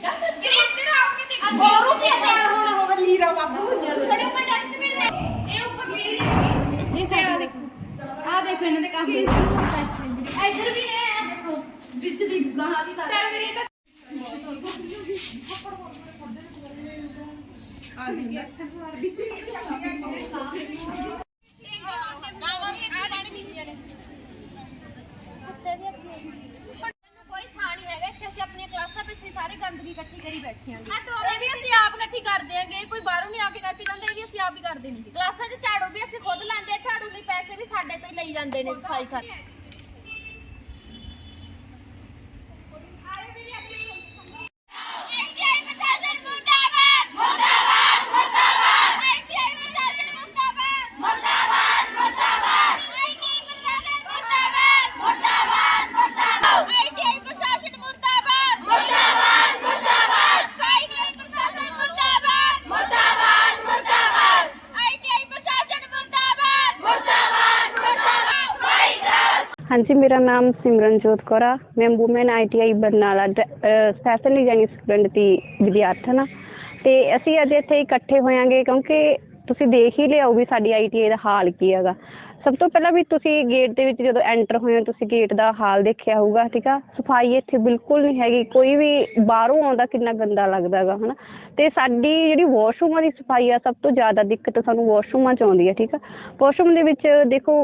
10 Greece ਤੇ ਆਉਂ ਕੇ ਦੇਖ ਹੋਰ ਵੀ ਤਿਆਰ ਹੋਣਾ ਹੋਵੇ ਲੀਰਾ ਵੱਧ ਹੋਈਆਂ ਸਾਡੇ ਉੱਪਰ ਡਸਟਬਿਨ ਹੈ ਇਹ ਉੱਪਰ ਗ੍ਰੀਸ ਨਹੀਂ ਸਾਡਾ ਦੇਖੋ ਆ ਦੇਖੋ ਇਹਨਾਂ ਦੇ ਕੰਮ ਇੱਧਰ ਵੀ ਹੈ ਆ ਦੇਖੋ ਵਿੱਚ ਦੀ ਗਾਹਾਂ ਵੀ ਕਰ ਮੇਰੇ ਤਾਂ ਆ ਗਈ ਐਕਸੈਪਟ ਕਰ ਦਿੱਤੀ ਇਹ ਨਹੀਂ। ਕਲਾਸਾਂ 'ਚ ਝਾੜੂ ਵੀ ਅਸੀਂ ਖੁਦ ਲਾਉਂਦੇ ਆ, ਝਾੜੂ ਲਈ ਪੈਸੇ ਵੀ ਸਾਡੇ ਤੋਂ ਹੀ ਲਈ ਜਾਂਦੇ ਨੇ ਸਫ਼ਾਈ ਕਰ ਹਾਂਜੀ, ਮੇਰਾ ਨਾਮ ਸਿਮਰਨਜੋਤ ਕੌਰ ਆ। ਮੈਂ woman ITI Barnala special designing student ਦੀ ਵਿਦਿਆਰਥਣ ਆ। ਤੇ ਅਸੀਂ ਅੱਜ ਇੱਥੇ ਇਕੱਠੇ ਹੋਇਆਂਗੇ ਕਿਉਂਕਿ ਤੁਸੀਂ ਦੇਖ ਹੀ ਲਿਆਓ ਵੀ ਸਾਡੀ ਆਈਟੀਆਈ ਦਾ ਹਾਲ ਕੀ ਹੈਗਾ। ਸਭ ਤੋਂ ਪਹਿਲਾਂ ਵੀ ਤੁਸੀਂ ਗੇਟ ਦੇ ਵਿੱਚ ਜਦੋਂ ਐਂਟਰ ਹੋਏ ਹੋ, ਤੁਸੀਂ ਗੇਟ ਦਾ ਹਾਲ ਦੇਖਿਆ ਹੋਊਗਾ, ਠੀਕ ਆ? ਸਫ਼ਾਈ ਇੱਥੇ ਬਿਲਕੁਲ ਨਹੀਂ ਹੈਗੀ, ਕੋਈ ਵੀ ਬਾਹਰੋਂ ਆਉਂਦਾ ਕਿੰਨਾ ਗੰਦਾ ਲੱਗਦਾ ਹੈਗਾ, ਹਨਾ? ਤੇ ਸਾਡੀ ਜਿਹੜੀ ਵਾਸ਼ਰੂਮਾਂ ਦੀ ਸਫ਼ਾਈ ਆ, ਸਭ ਤੋਂ ਜ਼ਿਆਦਾ ਦਿੱਕਤ ਸਾਨੂੰ ਵਾਸ਼ਰੂਮਾਂ 'ਚ ਆਉਂਦੀ ਹੈ ਠੀਕ ਆ? ਵਾਸ਼ਰੂਮ ਦੇ ਵਿੱਚ ਦੇਖੋ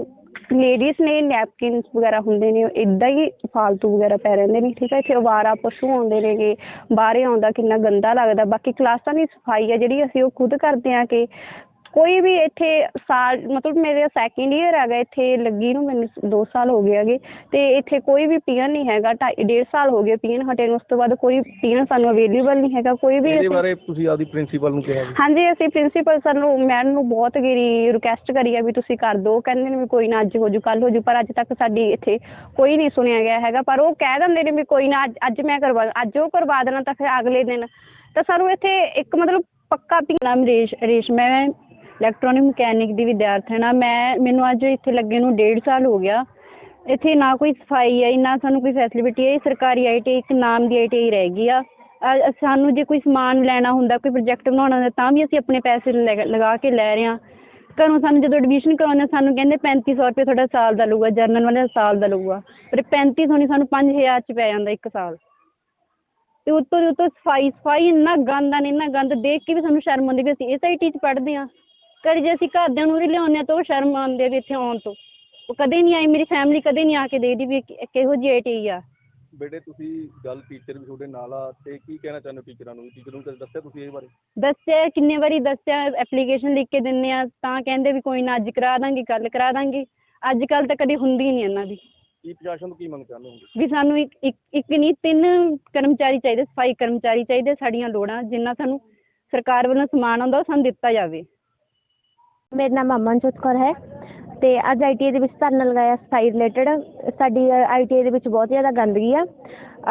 ਲੇਡੀਜ਼ ਨੇ ਨੈਪਕਿਨਸ ਵਗੈਰਾ ਹੁੰਦੇ ਨੇ ਇਦਾਂ ਹੀ ਫਾਲਤੂ ਵਗੈਰਾ ਪੈ ਰਹਿੰਦੇ ਨੇ, ਠੀਕ ਹੈ, ਇੱਥੇ ਅਵਾਰਾ ਪਸ਼ੂ ਆਉਂਦੇ ਨੇਗੇ, ਬਾਹਰੇ ਆਉਂਦਾ ਕਿੰਨਾ ਗੰਦਾ ਲੱਗਦਾ, ਬਾਕੀ ਕਲਾਸਾਂ ਦੀ ਸਫ਼ਾਈ ਹੈ ਜਿਹੜੀ ਅਸੀਂ ਉਹ ਖੁਦ ਕਰਦੇ ਆ ਕਿ ਕੋਈ ਵੀ ਇੱਥੇ ਸਾਲ ਮਤਲਬ ਮੇਰੇ ਸੈਕਿੰਡ ਈਅਰ ਹੈਗਾ ਇੱਥੇ ਲੱਗੀ ਨੂੰ ਮੈਨੂੰ 2 ਸਾਲ ਹੋ ਗਏ ਹੈਗੇ ਤੇ ਇੱਥੇ ਕੋਈ ਵੀ ਪੀਅਨ ਨਹੀਂ ਹੈਗਾ ਢਾਈ ਡੇਢ ਸਾਲ ਹੋ ਗਏ ਪੀਅਨ ਹਟੇ ਨੂੰ ਉਸ ਤੋਂ ਬਾਅਦ ਕੋਈ ਪੀਅਨ ਸਾਨੂੰ ਅਵੇਲੇਬਲ ਨਹੀਂ ਹੈਗਾ ਕੋਈ ਵੀ ਇਹਦੇ ਬਾਰੇ ਤੁਸੀਂ ਆਪਦੀ ਪ੍ਰਿੰਸੀਪਲ ਨੂੰ ਕਿਹਾ ਜੀ? ਹਾਂਜੀ ਅਸੀਂ ਪ੍ਰਿੰਸੀਪਲ ਸਰ ਨੂੰ ਮੈਮ ਨੂੰ ਬਹੁਤ ਗੇਰੀ ਰਿਕੁਐਸਟ ਕਰੀ ਆ ਵੀ ਤੁਸੀਂ ਕਰ ਦਿਓ ਕਹਿੰਦੇ ਨੇ ਵੀ ਕੋਈ ਨਾ ਅੱਜ ਹੋ ਜੂ ਕੱਲ ਹੋ ਜੂ ਪਰ ਅੱਜ ਤੱਕ ਸਾਡੀ ਇੱਥੇ ਕੋਈ ਨਹੀਂ ਸੁਣਿਆ ਗਿਆ ਹੈਗਾ ਪਰ ਉਹ ਕਹਿ ਦਿੰਦੇ ਨੇ ਵੀ ਕੋਈ ਨਾ ਅੱਜ- ਮੈਂ ਕਰਵਾ ਅੱਜ ਉਹ ਕਰਵਾ ਦੇਣਾ ਤਾਂ ਫਿਰ ਅਗਲੇ ਦਿਨ ਤਾਂ ਸਾਨੂੰ ਇੱਥੇ ਇੱਕ ਮਤਲਬ ਪੱਕਾ ਪੀ ਨਾਮ ਰੇਸ਼ ਰੇਸ਼ ਮੈਂ ਇਲੈਕਟ੍ਰੋਨਿਕ ਮਕੈਨਿਕ ਦੀ ਵਿਦਿਆਰਥਣ ਆ। ਮੈਂ ਮੈਨੂੰ ਅੱਜ ਇੱਥੇ ਲੱਗੇ ਨੂੰ ਡੇਢ ਸਾਲ ਹੋ ਗਿਆ। ਇੱਥੇ ਨਾ ਕੋਈ ਸਫ਼ਾਈ ਹੈ ਨਾ ਸਾਨੂੰ ਕੋਈ ਫੈਸਿਲਿਟੀ ਹੈ ਸਰਕਾਰੀ ਆਈਟੀ ਇੱਕ ਨਾਮ ਦੀ ਆਈਟੀ ਰਹਿ ਗਈ ਆ। ਸਾਨੂੰ ਜੇ ਕੋਈ ਸਮਾਨ ਲੈਣਾ ਹੁੰਦਾ ਕੋਈ ਪ੍ਰੋਜੈਕਟ ਬਣਾਉਣਾ ਹੁੰਦਾ ਤਾਂ ਵੀ ਅਸੀਂ ਆਪਣੇ ਪੈਸੇ ਲਗਾ ਕੇ ਲੈ ਰਹੇ ਹਾਂ ਘਰੋਂ ਸਾਨੂੰ ਜਦੋਂ ਐਡਮਿਸ਼ਨ ਕਰਾਉਂਦੇ ਆ, ਸਾਨੂੰ ਕਹਿੰਦੇ 3500 ਰੁਪਏ ਤੁਹਾਡਾ ਸਾਲ ਦਾ ਲਊਗਾ ਜਰਨਲ ਵਾਲਾ ਸਾਲ ਦਾ ਲਊਗਾ। ਪਰ 3500 ਨਹੀਂ ਸਾਨੂੰ 5000 ਚ ਪੈ ਜਾਂਦਾ ਇੱਕ ਸਾਲ। ਤੇ ਉੱਤੋਂ ਉੱਤੋਂ ਸਫ਼ਾਈ ਸਫ਼ਾਈ ਇੰਨਾ ਗੰਦ ਆ ਇੰਨਾ ਗੰਦ ਦੇਖ ਕੇ ਵੀ ਸਾਨੂੰ ਸ਼ਰਮ ਆਉਂਦੀ ਵੀ ਅਸੀਂ ਇਸ ਆਈਟੀ ਚ ਪੜ੍ਹਦੇ ਆ। ਕਦੇ ਜੇ ਅਸੀਂ ਘਰਦਿਆਂ ਨੂੰ ਵੀ ਲਿਆਉਂਦੇ ਆ ਤਾਂ ਉਹ ਸ਼ਰਮ ਆਉਂਦੀ ਵੀ ਇੱਥੇ ਆਉਣ ਤੋਂ। ਉਹ ਕਦੇ ਨਹੀਂ ਆਈ ਮੇਰੀ ਫੈਮਿਲੀ ਕਦੇ ਨਹੀਂ ਆ ਕੇ ਦੇਖਦੀ ਵੀ ਕਿ- ਕਿਹੋ ਜਿਹੀ ਆਈਟੀ ਆ। ਬੇਟੇ ਤੁਸੀਂ ਗੱਲ ਟੀਚਰ ਵੀ ਤੁਹਾਡੇ ਨਾਲ ਆ ਤੇ ਕੀ ਕਹਿਣਾ ਚਾਹੁੰਦੇ ਹੋ ਟੀਚਰਾਂ ਨੂੰ? ਟੀਚਰ ਨੂੰ ਕਦੇ ਦੱਸਿਆ ਤੁਸੀਂ ਇਹ ਬਾਰੇ? ਦੱਸਿਆ ਕਿੰਨੇ ਵਾਰੀ ਦੱਸਿਆ ਐਪਲੀਕੇਸ਼ਨ ਲਿਖ ਕੇ ਦਿੰਨੇ ਆ ਤਾਂ ਕਹਿੰਦੇ ਵੀ ਕੋਈ ਨਾ ਅੱਜ ਕਰਾ ਦਾਂਗੇ ਕੱਲ ਕਰਾ ਦਾਂਗੇ। ਅੱਜ ਕੱਲ ਤਾਂ ਕਦੇ ਹੁੰਦੀ ਨਹੀਂ ਇਹਨਾਂ ਦੀ। ਕੀ ਪ੍ਰਸ਼ਾਸਨ ਤੋਂ ਕੀ ਮੰਗ ਚਾਹੁੰਦੇ ਹੋ? ਵੀ ਸਾਨੂੰ ਇੱਕ ਇੱਕ ਇੱਕ ਨਹੀਂ ਤਿੰਨ ਕਰਮਚਾਰੀ ਚਾਹੀਦੇ ਸਫ਼ਾਈ ਕਰਮਚਾਰੀ ਚਾਹੀਦੇ ਸਾਡੀਆਂ ਲੋੜਾਂ ਜਿੰਨਾ ਸਾਨੂੰ ਸਰਕਾਰ ਵੱਲੋਂ ਸਮਾਨ ਆਉਂਦਾ ਉਹ ਸਾਨੂੰ ਦਿੱਤਾ ਜਾਵੇ। ਮੇਰਾ ਨਾਮ ਅਮਨਜੋਤ ਕੌਰ ਹੈ ਤੇ ਅੱਜ ਆਈਟੀਆਈ ਦੇ ਵਿੱਚ ਧਰਨਾ ਲਗਾਇਆ ਸਫ਼ਾਈ ਰਿਲੇਟਡ ਸਾਡੀ ਆਈਟੀਆਈ ਦੇ ਵਿੱਚ ਬਹੁਤ ਜ਼ਿਆਦਾ ਗੰਦਗੀ ਆ।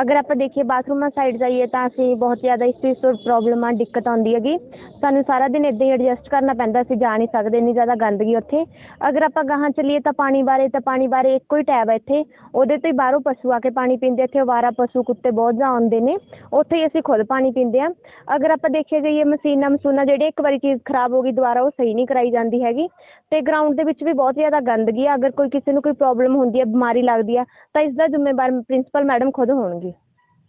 ਅਗਰ ਆਪਾਂ ਦੇਖੀਏ ਬਾਥਰੂਮਾਂ ਸਾਈਡ ਜਾਈਏ ਤਾਂ ਅਸੀਂ ਬਹੁਤ ਜ਼ਿਆਦਾ ਇਸ ਚੀਜ਼ ਤੋਂ ਪ੍ਰੋਬਲਮ ਆ, ਦਿੱਕਤ ਆਉਂਦੀ ਹੈਗੀ। ਸਾਨੂੰ ਸਾਰਾ ਦਿਨ ਇੱਦਾਂ ਹੀ ਐਡਜਸਟ ਕਰਨਾ ਪੈਂਦਾ ਅਸੀਂ ਜਾ ਨਹੀਂ ਸਕਦੇ, ਇੰਨੀ ਜ਼ਿਆਦਾ ਗੰਦਗੀ ਉੱਥੇ। ਅਗਰ ਆਪਾਂ ਗਾਹਾਂ ਚੱਲੀਏ ਤਾਂ ਪਾਣੀ ਬਾਰੇ, ਤਾਂ ਪਾਣੀ ਬਾਰੇ ਇੱਕੋ ਹੀ ਟੈਬ ਹੈ ਇੱਥੇ। ਉਹਦੇ ਤੋਂ ਹੀ ਬਾਹਰੋਂ ਪਸ਼ੂ ਆ ਕੇ ਪਾਣੀ ਪੀਂਦੇ ਇੱਥੇ ਅਵਾਰਾ ਪਸ਼ੂ ਕੁੱਤੇ ਬਹੁਤ ਜ਼ਿਆਦਾ ਆਉਂਦੇ ਨੇ। ਉੱਥੇ ਹੀ ਅਸੀਂ ਖੁਦ ਪਾਣੀ ਪੀਂਦੇ ਆ। ਅਗਰ ਆਪਾਂ ਦੇਖਿਆ ਜਾਈਏ ਮਸ਼ੀਨਾਂ, ਮਸੂਨਾਂ, ਜਿਹੜੀ ਇੱਕ ਵਾਰੀ ਚੀਜ਼ ਖਰਾਬ ਹੋ ਗਈ, ਦੁਬਾਰਾ ਉਹ ਸਹੀ ਨਹੀਂ ਕਰਾਈ ਜਾਂਦੀ ਹੈਗੀ। ਤੇ ਗਰਾਊਂਡ ਦੇ ਵਿੱਚ ਵੀ ਬਹੁਤ ਜ਼ਿਆਦਾ ਗੰਦਗੀ ਆ। ਅਗਰ ਕੋਈ ਕਿਸੇ ਨੂੰ ਕੋਈ ਪ੍ਰੋਬਲਮ ਹੁੰਦੀ ਹੈ ਬਿਮਾਰੀ ਲੱਗਦੀ ਆ, ਤਾਂ ਇਸ ਦਾ ਜ਼ਿੰਮੇਵਾਰ ਪ੍ਰਿੰਸੀਪਲ ਮੈਡਮ ਖੁਦ ਹੋਣਗੇ।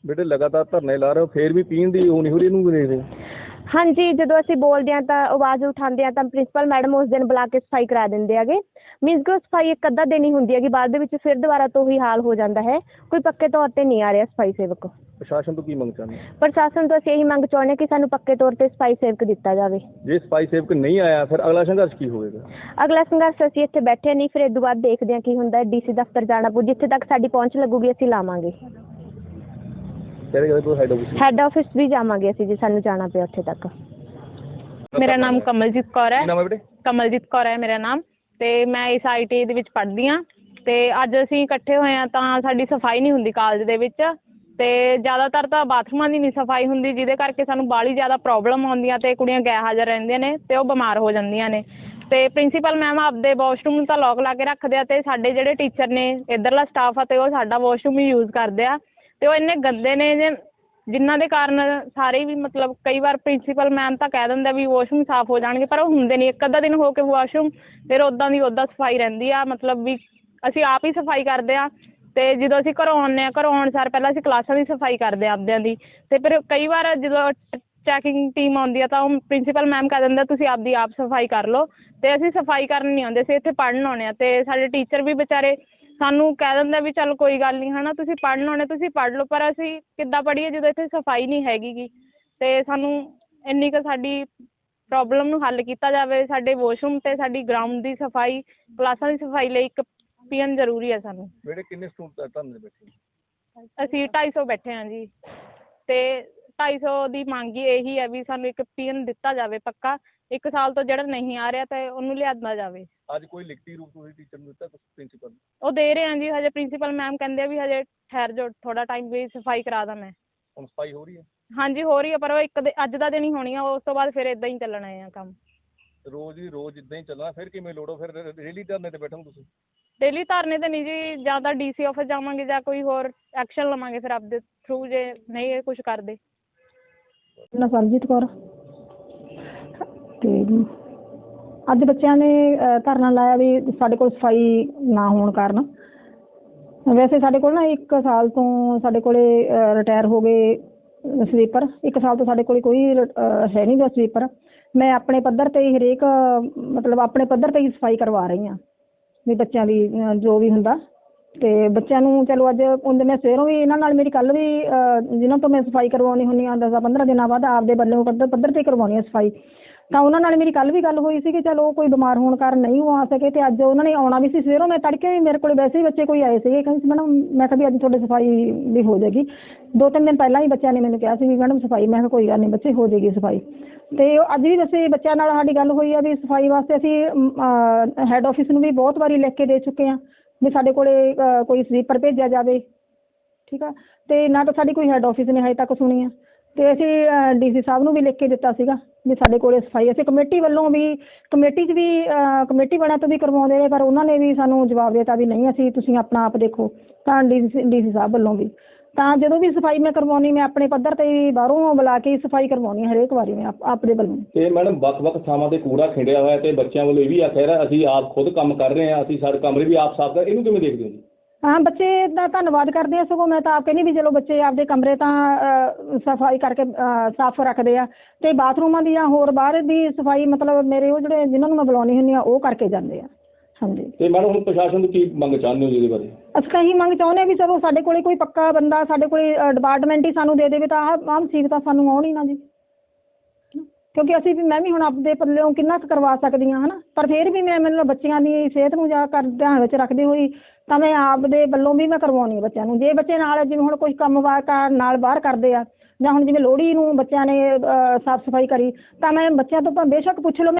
ਬੇਟੇ ਲਗਾਤਾਰ ਧਰਨੇ ਲਾ ਰਹੇ ਹੋ ਫੇਰ ਵੀ ਪੀਣ ਦੀ ਉਹ ਨਹੀਂ ਹੋ ਰਹੀ ਇਹਨੂੰ ਵੀ ਦੇਖਦੇ ਹੋ ਹਾਂਜੀ ਜਦੋਂ ਅਸੀਂ ਬੋਲਦੇ ਆ ਤਾਂ ਆਵਾਜ਼ ਉਠਾਉਂਦੇ ਆ ਤਾਂ ਪ੍ਰਿੰਸੀਪਲ ਮੈਡਮ ਉਸ ਦਿਨ ਬੁਲਾ ਕੇ ਸਫ਼ਾਈ ਕਰਾ ਦਿੰਦੇ ਹੈਗੇ। ਮੀਨਸ ਕਿ ਉਹ ਸਫ਼ਾਈ ਇੱਕ ਅੱਧਾ ਦਿਨ ਹੀ ਹੁੰਦੀ ਹੈਗੀ ਬਾਅਦ ਦੇ ਵਿੱਚ ਫਿਰ ਦੁਬਾਰਾ ਤੋਂ ਉਹੀ ਹਾਲ ਹੋ ਜਾਂਦਾ ਹੈ। ਕੋਈ ਪੱਕੇ ਤੌਰ ਤੇ ਨਹੀਂ ਆ ਰਿਹਾ ਸਫ਼ਾਈ ਸੇਵਕ। ਪ੍ਰਸ਼ਾਸਨ ਤੋਂ ਕੀ ਮੰਗ ਚਾਹੁੰਦੇ ਹੋ? ਪ੍ਰਸ਼ਾਸਨ ਤੋਂ ਅਸੀਂ ਇਹੀ ਮੰਗ ਚਾਹੁੰਦੇ ਹਾਂ ਕਿ ਸਾਨੂੰ ਪੱਕੇ ਤੌਰ ਤੇ ਸਫ਼ਾਈ ਸੇਵਕ ਦਿੱਤਾ ਜਾਵੇ। ਜੇ ਸਫ਼ਾਈ ਸੇਵਕ ਨਹੀਂ ਆਇਆ ਫਿਰ ਅਗਲਾ ਸੰਘਰਸ਼ ਕੀ ਹੋਵੇਗਾ? ਅਗਲਾ ਸੰਘਰਸ਼ ਅਸੀਂ ਇੱਥੇ ਬੈਠੇ ਨਹੀਂ ਫਿਰ ਇਹ ਤੋਂ ਬਾਅਦ ਦੇਖਦੇ ਹਾਂ ਕੀ ਹੁੰਦਾ ਡੀਸੀ ਦਫ਼ਤਰ ਜਾਣਾ ਪਊ ਜਿੱਥੇ ਤੱਕ ਸਾਡੀ ਪਹੁੰਚ ਲੱਗੂਗੀ ਅਸੀਂ ਲਾਵਾਂਗੇ। ਤੋਂ ਹੈਡ ਆਫਿਸ ਹੈੱਡ ਆਫਿਸ ਵੀ ਜਾਵਾਂਗੇ ਅਸੀਂ ਜੇ ਸਾਨੂੰ ਜਾਣਾ ਪਿਆ ਉੱਥੇ ਤੱਕ। ਮੇਰਾ ਨਾਮ ਕਮਲਜੀਤ ਕੌਰ ਹੈ। ਕੀ ਨਾਮ ਹੈ ਬੇਟੇ? ਕਮਲਜੀਤ ਕੌਰ ਹੈ ਮੇਰਾ ਨਾਮ। ਤੇ ਮੈਂ ਇਸ ਆਈਟੀ ਦੇ ਵਿੱਚ ਪੜ੍ਹਦੀ ਹਾਂ। ਤੇ ਅੱਜ ਅਸੀਂ ਇਕੱਠੇ ਹੋਏ ਹਾਂ ਤਾਂ ਸਾਡੀ ਸਫ਼ਾਈ ਨਹੀਂ ਹੁੰਦੀ ਕਾਲਜ ਦੇ ਵਿੱਚ। ਤੇ ਜ਼ਿਆਦਾਤਰ ਤਾਂ ਬਾਥਰੂਮਾਂ ਦੀ ਨਹੀਂ ਸਫ਼ਾਈ ਹੁੰਦੀ ਜਿਹਦੇ ਕਰਕੇ ਸਾਨੂੰ ਬਾਹਲੀ ਜ਼ਿਆਦਾ ਪ੍ਰੋਬਲਮ ਆਉਂਦੀਆਂ ਤੇ ਕੁੜੀਆਂ ਗੈਰ ਹਾਜ਼ਰ ਰਹਿੰਦੀਆਂ ਨੇ ਤੇ ਉਹ ਬਿਮਾਰ ਹੋ ਜਾਂਦੀਆਂ ਨੇ। ਤੇ ਪ੍ਰਿੰਸੀਪਲ ਮੈਮ ਆਪਦੇ ਵਾਸ਼ਰੂਮ ਨੂੰ ਤਾਂ ਲੋਕ ਲਾ ਕੇ ਰੱਖਦੇ ਆ ਤੇ ਸਾਡੇ ਜਿਹੜੇ ਟੀਚਰ ਨੇ ਇਧਰਲਾ ਸਟਾਫ ਆ ਤੇ ਉਹ ਸਾਡਾ ਵਾਸ਼ਰੂਮ ਹੀ ਯੂਜ਼ ਕਰਦੇ ਆ। ਤੇ ਉਹ ਇੰਨੇ ਗੰਦੇ ਨੇ ਜੇ ਜਿਨ੍ਹਾਂ ਦੇ ਕਾਰਨ ਸਾਰੇ ਵੀ ਮਤਲਬ ਕਈ ਵਾਰ ਪ੍ਰਿੰਸੀਪਲ ਮੈਮ ਤਾਂ ਕਹਿ ਦਿੰਦੇ ਵੀ ਵਾਸ਼ਰੂਮ ਸਾਫ਼ ਹੋ ਜਾਣਗੇ, ਪਰ ਉਹ ਹੁੰਦੇ ਨਹੀਂ। ਇੱਕ ਅੱਧਾ ਦਿਨ ਹੋ ਕੇ ਵਾਸ਼ਰੂਮ ਫਿਰ ਉਦਾਂ ਦੀ ਉਦਾਂ ਸਫ਼ਾਈ ਰਹਿੰਦੀ ਆ। ਮਤਲਬ ਵੀ ਅਸੀਂ ਆਪ ਹੀ ਸਫ਼ਾਈ ਕਰਦੇ ਆ ਤੇ ਜਦੋਂ ਅਸੀਂ ਘਰੋਂ ਆਉਂਦੇ ਆ, ਘਰੋਂ ਆਉਣ ਸਾਰ ਪਹਿਲਾਂ ਅਸੀਂ ਕਲਾਸਾਂ ਦੀ ਸਫ਼ਾਈ ਕਰਦੇ ਆ ਆਪਦਿਆਂ ਦੀ। ਤੇ ਫਿਰ ਕਈ ਵਾਰ ਜਦੋਂ ਚੈਕਿੰਗ ਟੀਮ ਆਉਂਦੀ ਆ ਤਾਂ ਉਹ ਪ੍ਰਿੰਸੀਪਲ ਮੈਮ ਕਹਿ ਦਿੰਦੇ ਤੁਸੀਂ ਆਪਦੀ ਆਪ ਸਫ਼ਾਈ ਕਰ ਲਓ। ਤੇ ਅਸੀਂ ਸਫ਼ਾਈ ਕਰਨ ਨਹੀਂ ਆਉਂਦੇ, ਅਸੀਂ ਇੱਥੇ ਪੜ੍ਹਨ ਆਉਂਦੇ ਆ। ਤੇ ਸਾਡੇ ਟੀਚਰ ਵੀ ਵਿਚਾਰੇ ਸਾਨੂੰ ਕਹਿ ਦਿੰਦੇ ਵੀ ਚੱਲ ਕੋਈ ਗੱਲ ਨਹੀਂ ਹਨਾ ਤੁਸੀਂ ਪੜ੍ਹਨ ਆਉਣੇ ਤੁਸੀਂ ਪੜ੍ਹ ਲਓ ਪਰ ਅਸੀਂ ਕਿੱਦਾਂ ਪੜ੍ਹੀਏ ਜਦੋਂ ਇੱਥੇ ਸਫ਼ਾਈ ਨਹੀਂ ਹੈਗੀ ਗੀ ਤੇ ਸਾਨੂੰ ਇੰਨੀ ਕੁ ਸਾਡੀ ਪ੍ਰੋਬਲਮ ਨੂੰ ਹੱਲ ਕੀਤਾ ਜਾਵੇ ਸਾਡੇ ਵਾਸ਼ਰੂਮ ਤੇ ਸਾਡੀ ਗਰਾਊਂਡ ਦੀ ਸਫ਼ਾਈ ਕਲਾਸਾਂ ਦੀ ਸਫ਼ਾਈ ਲਈ ਇੱਕ ਪੀਐਨ ਜ਼ਰੂਰੀ ਹੈ ਸਾਨੂੰ। ਬੇਟੇ ਕਿੰਨੇ ਸਟੂਡੈਂਟ ਤੁਹਾਨੂੰ ਬੈਠੇ ਅਸੀਂ 250 ਬੈਠੇ ਹਾਂ ਜੀ। ਤੇ 250 ਦੀ ਮੰਗ ਹੀ ਇਹੀ ਹੈ ਵੀ ਸਾਨੂੰ ਇੱਕ ਪੀਐਨ ਦਿੱਤਾ ਜਾਵੇ ਪੱਕਾ। ਇੱਕ ਸਾਲ ਤੋਂ ਜਿਹੜਾ ਨਹੀਂ ਆ ਰਿਹਾ ਤੇ ਉਹਨੂੰ ਲਿਆਂਦਾ ਜਾਵੇ। ਅੱਜ ਕੋਈ ਲਿਖਤੀ ਰੂਪ ਤੁਸੀਂ ਟੀਚਰ ਨੂੰ ਦਿੱਤਾ ਪ੍ਰਿੰਸੀਪਲ ਉਹ ਦੇ ਰਹੇ ਹਾਂ ਜੀ ਹਜੇ ਪ੍ਰਿੰਸੀਪਲ ਮੈਮ ਕਹਿੰਦੇ ਆ ਵੀ ਹਜੇ ਠਹਿਰ ਜਾਓ ਥੋੜਾ ਟਾਈਮ ਵੀ ਸਫ਼ਾਈ ਕਰਾ ਦਾਂ ਮੈਂ। ਹੁਣ ਸਫ਼ਾਈ ਹੋ ਰਹੀ ਹੈ? ਹਾਂਜੀ ਹੋ ਰਹੀ ਹੈ ਪਰ ਉਹ ਇੱਕ ਦੇ- ਅੱਜ ਦਾ ਦਿਨ ਹੀ ਹੋਣੀ ਆ ਉਸ ਤੋਂ ਬਾਅਦ ਫਿਰ ਇਦਾਂ ਹੀ ਚੱਲਣਾ ਹੈ ਕੰਮ। ਰੋਜ਼ ਹੀ ਰੋਜ਼ ਇਦਾਂ ਹੀ ਚੱਲਣਾ ਫਿਰ ਕਿਵੇਂ ਲੋੜੋ ਫਿਰ ਰੇਲੀ ਧਰਨੇ ਤੇ ਬੈਠੋਗੇ ਤੁਸੀਂ? ਡੇਲੀ ਧਰਨੇ ਤੇ ਨਹੀਂ ਜੀ ਜਾਂ ਤਾਂ ਡੀਸੀ ਆਫਿਸ ਜਾਵਾਂਗੇ ਜਾਂ ਕੋਈ ਹੋਰ ਐਕਸ਼ਨ ਲਵਾਂਗੇ ਫਿਰ ਆਪਦੇ ਥਰੂ ਜੇ ਨਹੀਂ ਇਹ ਕੁਝ ਕਰਦੇ। ਨਾ ਸਰਜੀਤ ਕੌਰ। ਤੇ ਅੱਜ ਬੱਚਿਆਂ ਨੇ ਧਰਨਾ ਲਾਇਆ ਵੀ ਸਾਡੇ ਕੋਲ ਸਫ਼ਾਈ ਨਾ ਹੋਣ ਕਾਰਨ। ਵੈਸੇ ਸਾਡੇ ਕੋਲ ਨਾ ਇੱਕ ਸਾਲ ਤੋਂ ਸਾਡੇ ਕੋਲੇ ਰਿਟਾਇਰ ਹੋ ਗਏ ਸਵੀਪਰ ਇੱਕ ਸਾਲ ਤੋਂ ਸਾਡੇ ਕੋਲੇ ਕੋਈ ਹੈ ਨਹੀਂ ਗਾ ਸਵੀਪਰ ਮੈਂ ਆਪਣੇ ਪੱਧਰ ਤੇ ਹੀ ਹਰੇਕ ਮਤਲਬ ਆਪਣੇ ਪੱਧਰ ਤੇ ਹੀ ਸਫ਼ਾਈ ਕਰਵਾ ਰਹੀ ਹਾਂ ਵੀ ਬੱਚਿਆਂ ਦੀ ਜੋ ਵੀ ਹੁੰਦਾ। ਤੇ ਬੱਚਿਆਂ ਨੂੰ ਚਲੋ ਅੱਜ ਉਹਦੇ ਮੈਂ ਸਵੇਰੋਂ ਵੀ ਇਹਨਾਂ ਨਾਲ ਮੇਰੀ ਕੱਲ ਵੀ ਅਹ, ਜਿਨ੍ਹਾਂ ਤੋਂ ਮੈਂ ਸਫ਼ਾਈ ਕਰਵਾਉਣੀ ਹੁੰਦੀ ਆ 10 15 ਦਿਨਾਂ ਬਾਅਦ ਆਪਦੇ ਵੱਲੋਂ ਪੱਧਰ ਪੱਧਰ ਤੇ ਕਰਵਾਉਣੀ ਆ ਸਫ਼ਾਈ। ਤਾਂ ਉਹਨਾਂ ਨਾਲ ਮੇਰੀ ਕੱਲ ਵੀ ਗੱਲ ਹੋਈ ਸੀ ਕਿ ਚਲੋ ਕੋਈ ਬਿਮਾਰ ਹੋਣ ਕਾਰਨ ਨਹੀਂ ਉਹ ਆ ਸਕੇ ਤੇ ਅੱਜ ਉਹਨਾਂ ਨੇ ਆਉਣਾ ਵੀ ਸੀ। ਸਵੇਰੋਂ ਮੈਂ ਤੜਕੇ ਵੀ ਮੇਰੇ ਕੋਲ ਵੈਸੇ ਹੀ ਬੱਚੇ ਕੋਈ ਆਏ ਸੀਗੇ, ਕਹਿੰਦੇ ਸੀ, ਮੈਡਮ, ਮੈਂ ਕਿਹਾ ਵੀ ਅੱਜ ਤੁਹਾਡੇ ਸਫ਼ਾਈ ਵੀ ਹੋ ਜਾਏਗੀ। ਦੋ ਤਿੰਨ ਦਿਨ ਪਹਿਲਾਂ ਹੀ ਬੱਚਿਆਂ ਨੇ ਮੈਨੂੰ ਕਿਹਾ ਸੀ ਵੀ, ਮੈਡਮ, ਸਫ਼ਾਈ। ਮੈਂ ਕਿਹਾ, ਕੋਈ ਗੱਲ ਨਹੀਂ ਬੱਚੇ, ਹੋ ਜਾਏਗੀ ਸਫ਼ਾਈ। ਤੇ ਅੱਜ ਵੀ ਵੈਸੇ ਬੱਚਿਆਂ ਨਾਲ ਸਾਡੀ ਗੱਲ ਹੋਈ ਆ ਵੀ ਸਫ਼ਾਈ ਵਾਸਤੇ ਅਸੀਂ ਹੈੱਡ ਆਫਿਸ ਨੂੰ ਵੀ ਬਹੁਤ ਵਾਰੀ ਲਿਖ ਕੇ ਦੇ ਚੁੱਕੇ ਆ ਵੀ ਸਾਡੇ ਕੋਲੇ ਕੋਈ ਸਵੀਪਰ ਭੇਜਿਆ ਜਾਵੇ। ਠੀਕ ਆ? ਤੇ ਨਾ ਤਾਂ ਸਾਡੀ ਕੋਈ ਹੈੱਡ ਆਫਿਸ ਨੇ ਹਜੇ ਤੱਕ ਸੁਣੀ ਆ। ਤੇ ਅਸੀਂ ਡੀਸੀ ਸਾਹਿਬ ਨੂੰ ਵੀ ਲਿਖ ਕੇ ਦਿੱਤਾ ਸੀਗਾ ਵੀ ਸਾਡੇ ਕੋਲੇ ਸਫ਼ਾਈ ਅਸੀਂ ਕਮੇਟੀ ਵੱਲੋਂ ਵੀ, ਕਮੇਟੀ 'ਚ ਵੀ ਕਮੇਟੀ ਵਾਲਿਆਂ ਤੋਂ ਵੀ ਕਰਵਾਉਂਦੇ ਨੇ ਪਰ ਉਹਨਾਂ ਨੇ ਵੀ ਸਾਨੂੰ ਜਵਾਬ ਦਿੱਤਾ ਵੀ ਨਹੀਂ, ਅਸੀਂ ਤੁਸੀਂ ਆਪਣਾ ਆਪ ਦੇਖੋ, ਤਾਂ ਡੀਸੀ ਡੀਸੀ ਸਾਹਿਬ ਵੱਲੋਂ ਵੀ। ਤਾਂ ਜਦੋਂ ਵੀ ਸਫ਼ਾਈ ਮੈਂ ਕਰਵਾਉਣੀ, ਮੈਂ ਆਪਣੇ ਪੱਧਰ ਤੇ ਹੀ ਬਾਹਰੋਂ ਬੁਲਾ ਕੇ ਹੀ ਸਫ਼ਾਈ ਕਰਵਾਉਣੀ ਆ ਹਰੇਕ ਵਾਰੀ ਮੈਂ ਆਪਣੇ ਵੱਲੋਂ। ਤੇ ਮੈਡਮ, ਵੱਖ-ਵੱਖ ਥਾਵਾਂ ਤੇ ਕੂੜਾ ਖਿੰਡਿਆ ਹੋਇਆ ਤੇ ਬੱਚਿਆਂ ਵੱਲੋਂ ਇਹ ਵੀ ਆਖਿਆ ਅਸੀਂ ਆਪ ਖੁਦ ਕੰਮ ਕਰ ਰਹੇ ਹਾਂ, ਅਸੀਂ ਸਾਡੇ ਕਮਰੇ ਵੀ ਆਪ ਸਾਫ਼ ਕਰ, ਇਹਨੂੰ ਕਿਵੇਂ ਦੇਖਦੇ ਹੋ ਜੀ? ਹਾਂ ਬੱਚੇ ਦਾ ਧੰਨਵਾਦ ਕਰਦੇ ਆ ਸਗੋਂ ਮੈਂ ਤਾਂ ਆਪ ਕਹਿੰਦੀ ਵੀ ਚਲੋ ਬੱਚੇ ਆਪਦੇ ਕਮਰੇ ਤਾਂ ਸਫ਼ਾਈ ਕਰਕੇ ਸਾਫ਼ ਰੱਖਦੇ ਆ ਤੇ ਬਾਥਰੂਮਾਂ ਦੀ ਜਾਂ ਹੋਰ ਬਾਹਰ ਦੀ ਸਫ਼ਾਈ ਮਤਲਬ ਮੇਰੇ ਉਹ ਜਿਹੜੇ ਜਿਨ੍ਹਾਂ ਨੂੰ ਮੈਂ ਬੁਲਾਉਣੀ ਹੁੰਦੀ ਆ ਉਹ ਕਰਕੇ ਜਾਂਦੇ ਆ। ਹਾਂਜੀ। ਤੇ ਮੈਡਮ ਹੁਣ ਪ੍ਰਸ਼ਾਸਨ ਤੋਂ ਕੀ ਮੰਗ ਚਾਹੁੰਦੇ ਹੋ ਜੀ ਇਹਦੇ ਬਾਰੇ? ਅਸੀਂ ਤਾਂ ਇਹੀ ਮੰਗ ਚਾਹੁੰਦੇ ਆ ਵੀ ਚਲੋ ਸਾਡੇ ਕੋਲੇ ਕੋਈ ਪੱਕਾ ਬੰਦਾ ਸਾਡੇ ਕੋਲੇ ਡਿਪਾਰਟਮੈਂਟ ਹੀ ਸਾਨੂੰ ਦੇ ਦੇਵੇ ਤਾਂ ਆਹ ਆਹ ਮੁਸੀਬਤਾਂ ਸਾਨੂੰ ਆਉਣ ਨਾ ਜੀ। ਕਿਉਂਕਿ ਅਸੀਂ ਵੀ, ਮੈਂ ਵੀ ਹੁਣ ਆਪਦੇ ਪੱਲਿਓਂ ਕਿੰਨਾ ਕੁ ਕਰਵਾ ਸਕਦੀ ਹਾਂ, ਹਨਾ? ਪਰ ਫਿਰ ਵੀ ਮੈਂ ਮੈਨੂੰ ਬੱਚਿਆਂ ਦੀ ਸਿਹਤ ਨੂੰ ਜਾ ਕਰ, ਧਿਆਨ ਵਿੱਚ ਰੱਖਦੇ ਹੋਈ, ਤਾਂ ਮੈਂ ਆਪਦੇ ਵੱਲੋਂ ਵੀ ਮੈਂ ਕਰਵਾਉਣੀ ਆ ਬੱਚਿਆਂ ਨੂੰ। ਜੇ ਬੱਚੇ ਨਾਲ ਜਿਵੇਂ ਹੁਣ ਕੋਈ ਕੰਮ ਵਾ ਨਾਲ ਬਾਹਰ ਕਰਦੇ ਆ, ਜਾਂ ਹੁਣ ਜਿਵੇਂ ਲੋਹੜੀ ਨੂੰ ਬੱਚਿਆਂ ਨੇ ਸਾਫ਼ ਸਫ਼ਾਈ ਕਰੀ, ਤਾਂ ਮੈਂ ਬੱਚਿਆਂ ਤੋਂ ਤਾਂ ਬੇਸ਼ੱਕ ਪੁੱਛ ਲਓ